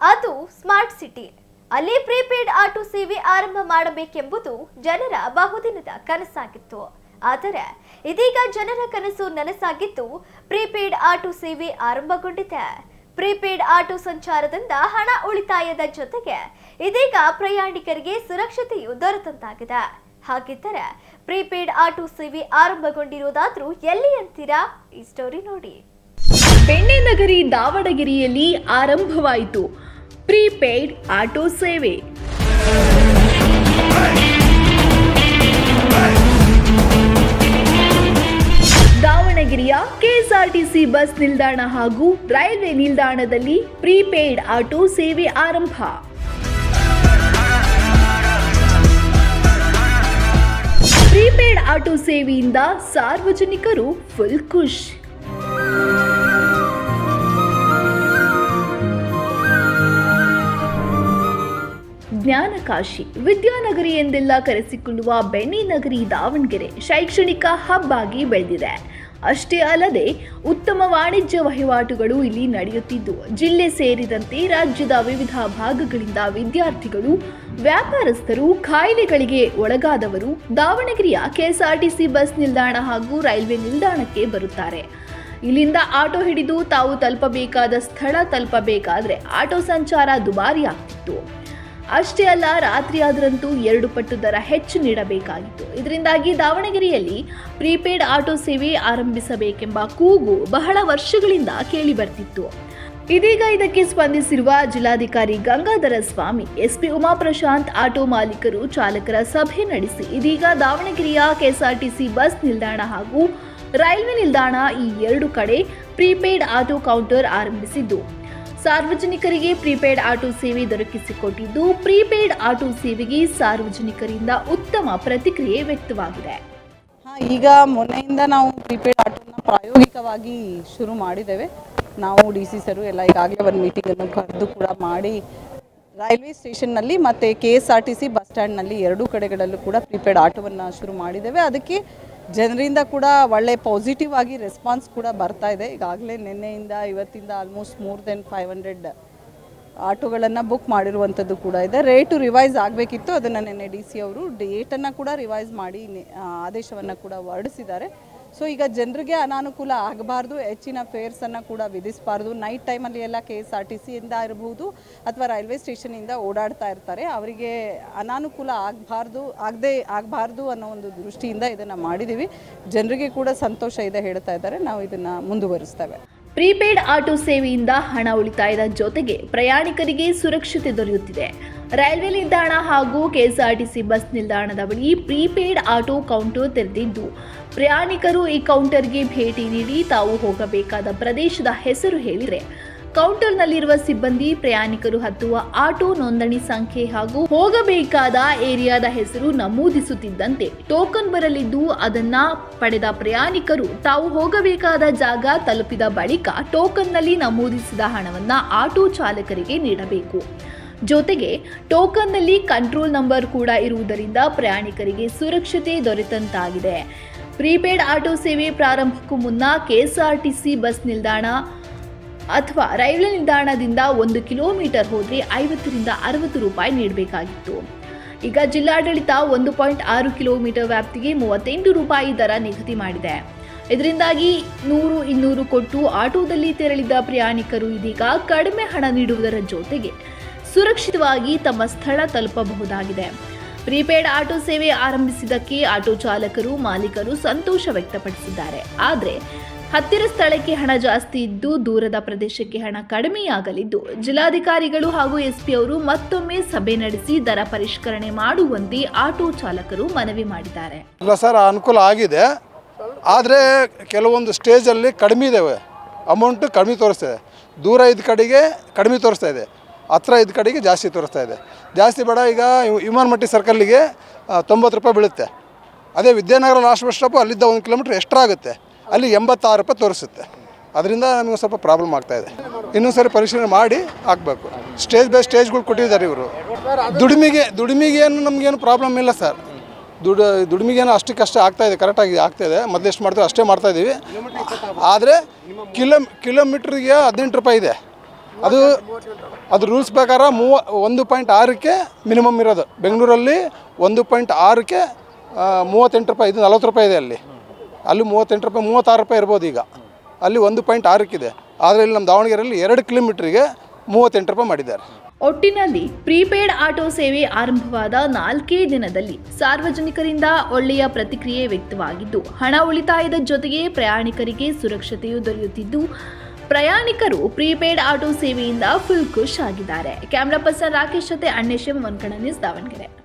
ಅದು smart city. ಅಲ್ಲಿ prepaid auto ಸೇವೆ ಆರಂಭ ಮಾಡಬೇಕೆಂಬುದು ಜನರ ಬಹುದಿನದ ಕನಸಾಗಿತ್ತು. ಆದರೆ, ಇದೀಗ ಜನರ ಕನಸು ನನಸಾಗಿದ್ದು ಪ್ರೀಪೇಡ್ ಆಟೋ ಸೇವೆ ಆರಂಭಗೊಂಡಿದೆ. ಪ್ರೀಪೇಡ್ ಆಟೋ ಸಂಚಾರದಿಂದ ಹಣ ಉಳಿತಾಯದ ಜೊತೆಗೆ ಇದೀಗ ಪ್ರಯಾಣಿಕರಿಗೆ ಸುರಕ್ಷತೆಯು ದೊರೆತಂತಾಗಿದೆ. ಹಾಗಿದ್ದರೆ ಪ್ರೀಪೇಡ್ ಆಟೋ ಸೇವೆ ಆರಂಭಗೊಂಡಿರುವುದಾದ್ರೂ ಎಲ್ಲಿ ಅಂತೀರಾ? ಈ ಸ್ಟೋರಿ ನೋಡಿ. ಬೆಣ್ಣೆ ನಗರಿ ದಾವಣಗೆರೆಯಲ್ಲಿ ಆರಂಭವಾಯಿತು. ಪ್ರೀಪೇಯ್ಡ್ ಆಟೋ ಸೇವೆ. ದಾವಣಗೆರೆಯ ಕೆಎಸ್ಆರ್ಟಿಸಿ ಬಸ್ ನಿಲ್ದಾಣ ಹಾಗೂ ರೈಲ್ವೆ ನಿಲ್ದಾಣದಲ್ಲಿ ಪ್ರೀಪೇಯ್ಡ್ ಆಟೋ ಸೇವೆ ಆರಂಭ. ಪ್ರೀಪೇಯ್ಡ್ ಆಟೋ ಸೇವೆಯಿಂದ ಸಾರ್ವಜನಿಕರು ಫುಲ್ ಖುಷ್. ಜ್ಞಾನಕಾಶಿ, ವಿದ್ಯಾನಗರಿ ಎಂದೆಲ್ಲ ಕರೆಸಿಕೊಳ್ಳುವ ಬೆಣ್ಣೆನಗರಿ ದಾವಣಗೆರೆ ಶೈಕ್ಷಣಿಕ ಹಬ್ ಆಗಿ ಬೆಳೆದಿದೆ. ಅಷ್ಟೇ ಅಲ್ಲದೆ, ಉತ್ತಮ ವಾಣಿಜ್ಯ ವಹಿವಾಟುಗಳು ಇಲ್ಲಿ ನಡೆಯುತ್ತಿದ್ದು, ಜಿಲ್ಲೆ ಸೇರಿದಂತೆ ರಾಜ್ಯದ ವಿವಿಧ ಭಾಗಗಳಿಂದ ವಿದ್ಯಾರ್ಥಿಗಳು, ವ್ಯಾಪಾರಸ್ಥರು ಕಾಯಿಲೆಗಳಿಗೆ ಒಳಗಾದವರು ದಾವಣಗೆರೆಯ ಕೆಎಸ್ಆರ್ಟಿಸಿ ಬಸ್ ನಿಲ್ದಾಣ ಹಾಗೂ ರೈಲ್ವೆ ನಿಲ್ದಾಣಕ್ಕೆ ಬರುತ್ತಾರೆ. ಇಲ್ಲಿಂದ ಆಟೋ ಹಿಡಿದು ತಾವು ತಲುಪಬೇಕಾದ ಸ್ಥಳ ತಲುಪಬೇಕಾದರೆ ಆಟೋ ಸಂಚಾರ ದುಬಾರಿ ಆಗ್ತಿತ್ತು ಅಷ್ಟೇ ಅಲ್ಲ, ರಾತ್ರಿ ಆದರಂತೂ ಎರಡು ಪಟ್ಟು ದರ ಹೆಚ್ಚು ನೀಡಬೇಕಾಗಿತ್ತು. ಇದರಿಂದಾಗಿ ದಾವಣಗೆರೆಯಲ್ಲಿ ಪ್ರೀಪೇಡ್ ಆಟೋ ಸೇವೆ ಆರಂಭಿಸಬೇಕೆಂಬ ಕೂಗು ಬಹಳ ವರ್ಷಗಳಿಂದ ಕೇಳಿ ಬರ್ತಿತ್ತು. ಇದೀಗ ಇದಕ್ಕೆ ಸ್ಪಂದಿಸಿರುವ ಜಿಲ್ಲಾಧಿಕಾರಿ ಗಂಗಾಧರ ಸ್ವಾಮಿ, ಎಸ್ಪಿ ಉಮಾಪ್ರಶಾಂತ್ ಆಟೋ ಮಾಲೀಕರು ಚಾಲಕರ ಸಭೆ ನಡೆಸಿ ಇದೀಗ ದಾವಣಗೆರೆಯ ಕೆಎಸ್ಆರ್ಟಿಸಿ ಬಸ್ ನಿಲ್ದಾಣ ಹಾಗೂ ರೈಲ್ವೆ ನಿಲ್ದಾಣ ಈ ಎರಡು ಕಡೆ ಪ್ರೀಪೇಡ್ ಆಟೋ ಕೌಂಟರ್ ಆರಂಭಿಸಿದ್ದು. ಸಾರ್ವಜನಿಕರಿಗೆ ಪ್ರೀಪೇಯ್ಡ್ ಆಟೋ ಸೇವೆ ದೊರಕಿಸಿಕೊಟ್ಟಿದ್ದು, ಪ್ರೀಪೇಯ್ಡ್ ಆಟೋ ಸೇವೆಗೆ ಸಾರ್ವಜನಿಕರಿಂದ ಉತ್ತಮ ಪ್ರತಿಕ್ರಿಯೆ ವ್ಯಕ್ತವಾಗಿದೆ. ಈಗ ಮೊನ್ನೆಯಿಂದ ನಾವು ಪ್ರೀಪೇಯ್ಡ್ ಆಟೋನ ಪ್ರಾಯೋಗಿಕವಾಗಿ ಶುರು ಮಾಡಿದ್ದೇವೆ. ನಾವು ಡಿ ಸಿ ಸರು ಎಲ್ಲ ಈಗಾಗಲೇ ಒಂದು ಮೀಟಿಂಗನ್ನು ಕರೆದು ಕೂಡ ಮಾಡಿ ರೈಲ್ವೆ ಸ್ಟೇಷನ್ನಲ್ಲಿ ಮತ್ತು K S R T C bus ಸ್ಟ್ಯಾಂಡ್ನಲ್ಲಿ ಎರಡೂ ಕಡೆಗಳಲ್ಲೂ ಕೂಡ ಪ್ರಿಪೇಡ್ ಆಟೋವನ್ನು ಶುರು ಮಾಡಿದ್ದೇವೆ. ಅದಕ್ಕೆ ಜನರಿಂದ ಕೂಡ ಒಳ್ಳೆ ಪಾಸಿಟಿವ್ ಆಗಿ ರೆಸ್ಪಾನ್ಸ್ ಕೂಡ ಬರ್ತಾ ಇದೆ. ಈಗಾಗಲೇ ನಿನ್ನೆಯಿಂದ ಇವತ್ತಿಂದ almost more than five hundred ಆಟೋಗಳನ್ನು book ಮಾಡಿರುವಂಥದ್ದು ಕೂಡ ಇದೆ. ರೇಟು ರಿವೈಸ್ ಆಗಬೇಕಿತ್ತು. ಅದನ್ನು ನಿನ್ನೆ ಡಿ ಸಿ ಅವರು ಡೇಟನ್ನು ಕೂಡ ರಿವೈಸ್ ಮಾಡಿ ಆದೇಶವನ್ನು ಕೂಡ ಹೊರಡಿಸಿದ್ದಾರೆ. ಸೊ ಈಗ ಜನರಿಗೆ ಅನಾನುಕೂಲ ಆಗಬಾರ್ದು, ಹೆಚ್ಚಿನ ಫೇರ್ಸನ್ನು ಕೂಡ ವಿಧಿಸಬಾರ್ದು. ನೈಟ್ ಟೈಮಲ್ಲಿ ಎಲ್ಲ ಕೆ ಎಸ್ ಆರ್ ಟಿ ಸಿಯಿಂದ ಇರಬಹುದು ಅಥವಾ ರೈಲ್ವೆ ಸ್ಟೇಷನಿಂದ ಓಡಾಡ್ತಾ ಇರ್ತಾರೆ. ಅವರಿಗೆ ಅನಾನುಕೂಲ ಆಗಬಾರ್ದು, ಆಗದೆ, ಆಗಬಾರ್ದು ಅನ್ನೋ ಒಂದು ದೃಷ್ಟಿಯಿಂದ ಇದನ್ನು ಮಾಡಿದ್ದೀವಿ ಜನರಿಗೆ ಕೂಡ ಸಂತೋಷ ಇದೆ ಹೇಳ್ತಾ ಇದ್ದಾರೆ. ನಾವು ಇದನ್ನು ಮುಂದುವರಿಸ್ತೇವೆ. ಪ್ರೀಪೇಯ್ಡ್ ಆಟೋ ಸೇವೆಯಿಂದ ಹಣ ಉಳಿತಾಯದ ಜೊತೆಗೆ ಪ್ರಯಾಣಿಕರಿಗೆ ಸುರಕ್ಷತೆ ದೊರೆಯುತ್ತಿದೆ. ರೈಲ್ವೆ ನಿಲ್ದಾಣ ಹಾಗೂ ಕೆಎಸ್ಆರ್ಟಿಸಿ ಬಸ್ ನಿಲ್ದಾಣದ ಬಳಿ ಪ್ರೀಪೇಯ್ಡ್ ಆಟೋ ಕೌಂಟರ್ ತೆರೆದಿದ್ದು, ಪ್ರಯಾಣಿಕರು ಈ ಕೌಂಟರ್ಗೆ ಭೇಟಿ ನೀಡಿ ತಾವು ಹೋಗಬೇಕಾದ ಪ್ರದೇಶದ ಹೆಸರು ಹೇಳಿದರೆ ಕೌಂಟರ್ನಲ್ಲಿರುವ ಸಿಬ್ಬಂದಿ, ಪ್ರಯಾಣಿಕರು ಹತ್ತುವ ಆಟೋ ನೋಂದಣಿ ಸಂಖ್ಯೆ ಹಾಗೂ ಹೋಗಬೇಕಾದ ಏರಿಯಾದ ಹೆಸರು ನಮೂದಿಸುತ್ತಿದ್ದಂತೆ ಟೋಕನ್ ಬರಲಿದ್ದು, ಅದನ್ನ ಪಡೆದ ಪ್ರಯಾಣಿಕರು ತಾವು ಹೋಗಬೇಕಾದ ಜಾಗ ತಲುಪಿದ ಬಳಿಕ ಟೋಕನ್ನಲ್ಲಿ ನಮೂದಿಸಿದ ಹಣವನ್ನ ಆಟೋ ಚಾಲಕರಿಗೆ ನೀಡಬೇಕು. ಜೊತೆಗೆ ಟೋಕನ್ನಲ್ಲಿ ಕಂಟ್ರೋಲ್ ನಂಬರ್ ಕೂಡ ಇರುವುದರಿಂದ ಪ್ರಯಾಣಿಕರಿಗೆ ಸುರಕ್ಷತೆ ದೊರೆತಂತಾಗಿದೆ. ಪ್ರೀಪೇಡ್ ಆಟೋ ಸೇವೆ ಪ್ರಾರಂಭಕ್ಕೂ ಮುನ್ನ ಕೆಎಸ್ಆರ್ಟಿಸಿ ಬಸ್ ನಿಲ್ದಾಣ ಅಥವಾ ರೈಲ್ವೆ ನಿಲ್ದಾಣದಿಂದ ಒಂದು ಕಿಲೋಮೀಟರ್ ಹೋದರೆ ಐವತ್ತರಿಂದ ಅರವತ್ತು ರೂಪಾಯಿ ನೀಡಬೇಕಾಗಿತ್ತು. ಈಗ ಜಿಲ್ಲಾಡಳಿತ ಒಂದು ಪಾಯಿಂಟ್ ಆರು ಕಿಲೋಮೀಟರ್ ವ್ಯಾಪ್ತಿಗೆ ಮೂವತ್ತೆಂಟು ರೂಪಾಯಿ ದರ ನಿಗದಿ ಮಾಡಿದೆ. ಇದರಿಂದಾಗಿ ನೂರು ಇನ್ನೂರು ಕೊಟ್ಟು ಆಟೋದಲ್ಲಿ ತೆರಳಿದ ಪ್ರಯಾಣಿಕರು ಇದೀಗ ಕಡಿಮೆ ಹಣ ನೀಡುವುದರ ಜೊತೆಗೆ ಸುರಕ್ಷಿತವಾಗಿ ತಮ್ಮ ಸ್ಥಳ ತಲುಪಬಹುದಾಗಿದೆ. ಪ್ರೀಪೇಡ್ ಆಟೋ ಸೇವೆ ಆರಂಭಿಸಿದ್ದಕ್ಕೆ ಆಟೋ ಚಾಲಕರು, ಮಾಲೀಕರು ಸಂತೋಷ ವ್ಯಕ್ತಪಡಿಸಿದ್ದಾರೆ. ಆದರೆ, ಹತ್ತಿರ ಸ್ಥಳಕ್ಕೆ ಹಣ ಜಾಸ್ತಿ ಇದ್ದು ದೂರದ ಪ್ರದೇಶಕ್ಕೆ ಹಣ ಕಡಿಮೆಯಾಗಲಿದ್ದು, ಜಿಲ್ಲಾಧಿಕಾರಿಗಳು ಹಾಗೂ ಎಸ್ಪಿ ಅವರು ಮತ್ತೊಮ್ಮೆ ಸಭೆ ನಡೆಸಿ ದರ ಪರಿಷ್ಕರಣೆ ಮಾಡುವಂತೆ ಆಟೋ ಚಾಲಕರು ಮನವಿ ಮಾಡಿದ್ದಾರೆ. ಸರ್, ಅನುಕೂಲ ಆಗಿದೆ. ಆದರೆ ಕೆಲವೊಂದು ಸ್ಟೇಜಲ್ಲಿ ಕಡಿಮೆ ಇದ್ದಾವೆ ಅಮೌಂಟ್ ಕಡಿಮೆ ತೋರಿಸ್ತಾ ದೂರ ಇದ್ದ ಕಡೆಗೆ ಕಡಿಮೆ ತೋರಿಸ್ತಾ ಇದೆ. ಹತ್ರ ಇದ್ದ ಕಡೆಗೆ ಜಾಸ್ತಿ ತೋರಿಸ್ತಾ ಇದೆ. ಜಾಸ್ತಿ ಬೇಡ, ಈಗ ವಿಮಾನಮಟ್ಟಿ ಸರ್ಕಲ್ಲಿಗೆ ತೊಂಬತ್ತು ರೂಪಾಯಿ ಬೀಳುತ್ತೆ. ಅದೇ ವಿದ್ಯಾನಗರ ಲಾಸ್ಟ್ ಬಸ್ ಸ್ಟಾಪು ಅಲ್ಲಿದ್ದ ಒಂದು ಕಿಲೋಮೀಟ್ರ್ ಎಕ್ಸ್ಟ್ರಾ ಆಗುತ್ತೆ. ಅಲ್ಲಿ ಎಂಬತ್ತಾರು ರೂಪಾಯಿ ತೋರಿಸುತ್ತೆ. ಅದರಿಂದ ನಮಗೆ ಸ್ವಲ್ಪ ಪ್ರಾಬ್ಲಮ್ ಆಗ್ತಾ ಇದೆ. ಇನ್ನೊಂದು ಸರಿ ಪರಿಶೀಲನೆ ಮಾಡಿ ಹಾಕಬೇಕು. ಸ್ಟೇಜ್ ಬೈ ಸ್ಟೇಜ್ಗಳು ಕೊಟ್ಟಿದ್ದಾರೆ ಇವರು. ದುಡಿಮೆಗೆ, ದುಡಿಮೆಗೇನು ನಮಗೇನು ಪ್ರಾಬ್ಲಮ್ ಇಲ್ಲ ಸರ್ ದುಡ್, ದುಡಿಮೆಗೇನು ಅಷ್ಟಕ್ಕಷ್ಟೇ ಆಗ್ತಾ ಇದೆ ಕರೆಕ್ಟಾಗಿ ಆಗ್ತಾ ಇದೆ. ಮೊದಲು ಎಷ್ಟು ಮಾಡ್ತೀವಿ ಅಷ್ಟೇ ಮಾಡ್ತಾ ಇದ್ದೀವಿ ಆದರೆ, ಕಿಲೋ, ಕಿಲೋಮೀಟ್ರಿಗೆ ಹದಿನೆಂಟು ರೂಪಾಯಿ ಇದೆ. ಅದು ಅದು ರೂಲ್ಸ್ ಪ್ರಕಾರ ಮೂವ ಒಂದು ಪಾಯಿಂಟ್ ಆರಕ್ಕೆ ಮಿನಿಮಮ್ ಇರೋದು. ಬೆಂಗಳೂರಲ್ಲಿ ಒಂದು ಪಾಯಿಂಟ್ ಆರಕ್ಕೆ ಮೂವತ್ತೆಂಟು ರೂಪಾಯಿ ಇದು ನಲ್ವತ್ತು ರೂಪಾಯಿ ಇದೆ ಅಲ್ಲಿ. ಅಲ್ಲಿ ಮೂವತ್ತೆಂಟು ರೂಪಾಯಿ, ಮೂವತ್ತಾರು ರೂಪಾಯಿ ಇರ್ಬೋದು ಈಗ. ಅಲ್ಲಿ ಒಂದು ಪಾಯಿಂಟ್ ಆರಕ್ಕಿದೆ. ಆದರೆ ಇಲ್ಲಿ ನಮ್ಮ ದಾವಣಗೆರೆಯಲ್ಲಿ ಎರಡು ಕಿಲೋಮೀಟ್ರಿಗೆ ಮೂವತ್ತೆಂಟು ರೂಪಾಯಿ ಮಾಡಿದ್ದಾರೆ. ಒಟ್ಟಿನಲ್ಲಿ ಪ್ರೀಪೇಡ್ ಆಟೋ ಸೇವೆ ಆರಂಭವಾದ ನಾಲ್ಕೇ ದಿನದಲ್ಲಿ ಸಾರ್ವಜನಿಕರಿಂದ ಒಳ್ಳೆಯ ಪ್ರತಿಕ್ರಿಯೆ ವ್ಯಕ್ತವಾಗಿದ್ದು, ಹಣ ಉಳಿತಾಯದ ಜೊತೆಗೆ ಪ್ರಯಾಣಿಕರಿಗೆ ಸುರಕ್ಷತೆಯೂ ದೊರೆಯುತ್ತಿದ್ದು ಪ್ರಯಾಣಿಕರು ಪ್ರೀಪೇಯ್ಡ್ ಆಟೋ ಸೇವೆಯಿಂದ ಫುಲ್ ಖುಷ್ ಆಗಿದ್ದಾರೆ. ಕ್ಯಾಮ್ರಾ ಪರ್ಸನ್ ರಾಕೇಶ್ ಜೊತೆ ಅಣ್ಣೇಶಂ ಒನ್ಕಣ ನ್ಯೂಸ್ ದಾವಣಗೆರೆ.